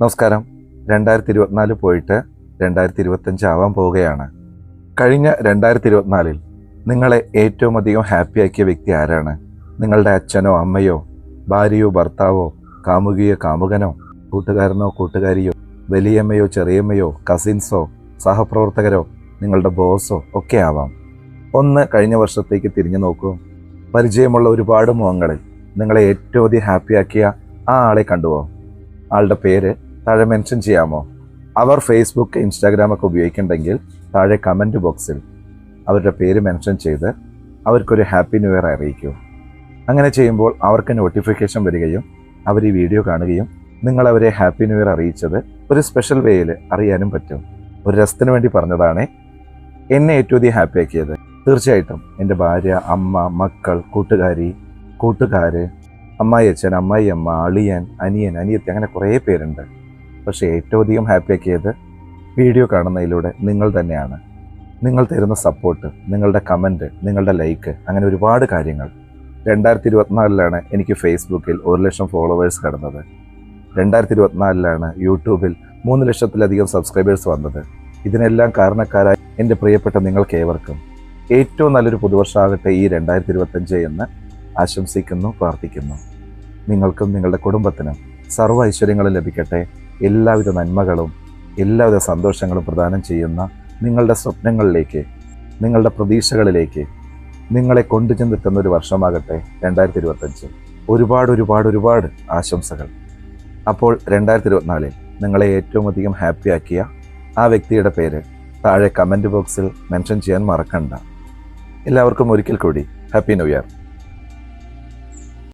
നമസ്കാരം. രണ്ടായിരത്തി ഇരുപത്തിനാല് പോയിട്ട് രണ്ടായിരത്തി ഇരുപത്തഞ്ച് ആവാൻ പോവുകയാണ്. കഴിഞ്ഞ രണ്ടായിരത്തി ഇരുപത്തിനാലിൽ നിങ്ങളെ ഏറ്റവും അധികം ഹാപ്പിയാക്കിയ വ്യക്തി ആരാണ്? നിങ്ങളുടെ അച്ഛനോ അമ്മയോ ഭാര്യയോ ഭർത്താവോ കാമുകിയോ കാമുകനോ കൂട്ടുകാരനോ കൂട്ടുകാരിയോ വലിയമ്മയോ ചെറിയമ്മയോ കസിൻസോ സഹപ്രവർത്തകരോ നിങ്ങളുടെ ബോസോ ഒക്കെ ആവാം. ഒന്ന് കഴിഞ്ഞ വർഷത്തേക്ക് തിരിഞ്ഞു നോക്കൂ. പരിചയമുള്ള ഒരുപാട് മുഖങ്ങളിൽ നിങ്ങളെ ഏറ്റവും അധികം ഹാപ്പിയാക്കിയ ആ ആളെ കണ്ടുപോകും ആളുടെ പേര് താഴെ മെൻഷൻ ചെയ്യാമോ? അവർ ഫേസ്ബുക്ക് ഇൻസ്റ്റാഗ്രാം ഒക്കെ ഉപയോഗിക്കുന്നുണ്ടെങ്കിൽ താഴെ കമന്റ് ബോക്സിൽ അവരുടെ പേര് മെൻഷൻ ചെയ്ത് അവർക്കൊരു ഹാപ്പി ന്യൂ ഇയർ അറിയിക്കൂ. അങ്ങനെ ചെയ്യുമ്പോൾ അവർക്ക് നോട്ടിഫിക്കേഷൻ വരികയും അവർ ഈ വീഡിയോ കാണുകയും നിങ്ങളവരെ ഹാപ്പി ന്യൂ ഇയർ അറിയിച്ചത് ഒരു സ്പെഷ്യൽ വേയിൽ അറിയാനും പറ്റും. ഒരു രസത്തിന് വേണ്ടി പറഞ്ഞതാണ് എന്നെ ഏറ്റവും അധികം ഹാപ്പി ആക്കിയത്. തീർച്ചയായിട്ടും എന്റെ ഭാര്യ അമ്മ മക്കൾ കൂട്ടുകാരി കൂട്ടുകാർ അമ്മായി അച്ഛൻ അമ്മായി അമ്മ അളിയൻ അനിയൻ അനിയത്തി അങ്ങനെ കുറേ പേരുണ്ട്. പക്ഷേ ഏറ്റവും അധികം ഹാപ്പി ആക്കിയത് വീഡിയോ കാണുന്നതിലൂടെ നിങ്ങൾ തന്നെയാണ്. നിങ്ങൾ തരുന്ന സപ്പോർട്ട് നിങ്ങളുടെ കമന്റ് നിങ്ങളുടെ ലൈക്ക് അങ്ങനെ ഒരുപാട് കാര്യങ്ങൾ. രണ്ടായിരത്തി ഇരുപത്തിനാലിലാണ് എനിക്ക് ഫേസ്ബുക്കിൽ ഒരു ലക്ഷം ഫോളോവേഴ്സ് കടന്നത്. രണ്ടായിരത്തി ഇരുപത്തിനാലിലാണ് യൂട്യൂബിൽ മൂന്ന് ലക്ഷത്തിലധികം സബ്സ്ക്രൈബേഴ്സ് വന്നത്. ഇതിനെല്ലാം കാരണക്കാരായി എന്റെ പ്രിയപ്പെട്ട നിങ്ങൾക്ക് ഏവർക്കും ഏറ്റവും നല്ലൊരു പുതുവർഷമാകട്ടെ ഈ രണ്ടായിരത്തി ഇരുപത്തഞ്ച് എന്ന് ആശംസിക്കുന്നു പ്രാർത്ഥിക്കുന്നു. നിങ്ങൾക്കും നിങ്ങളുടെ കുടുംബത്തിനും സർവ ഐശ്വര്യങ്ങളും ലഭിക്കട്ടെ. എല്ലാവിധ നന്മകളും എല്ലാവിധ സന്തോഷങ്ങളും പ്രദാനം ചെയ്യുന്ന നിങ്ങളുടെ സ്വപ്നങ്ങളിലേക്ക് നിങ്ങളുടെ പ്രതീക്ഷകളിലേക്ക് നിങ്ങളെ കൊണ്ടുചെന്നെത്തുന്ന ഒരു വർഷമാകട്ടെ രണ്ടായിരത്തി ഇരുപത്തഞ്ച് ഒരുപാട് ഒരുപാട് ഒരുപാട് ആശംസകൾ. അപ്പോൾ രണ്ടായിരത്തി ഇരുപത്തിനാലിൽ നിങ്ങളെ ഏറ്റവും അധികം ഹാപ്പിയാക്കിയ ആ വ്യക്തിയുടെ പേര് താഴെ കമന്റ് ബോക്സിൽ മെൻഷൻ ചെയ്യാൻ മറക്കണ്ട. എല്ലാവർക്കും ഒരിക്കൽ കൂടി ഹാപ്പി ന്യൂ ഇയർ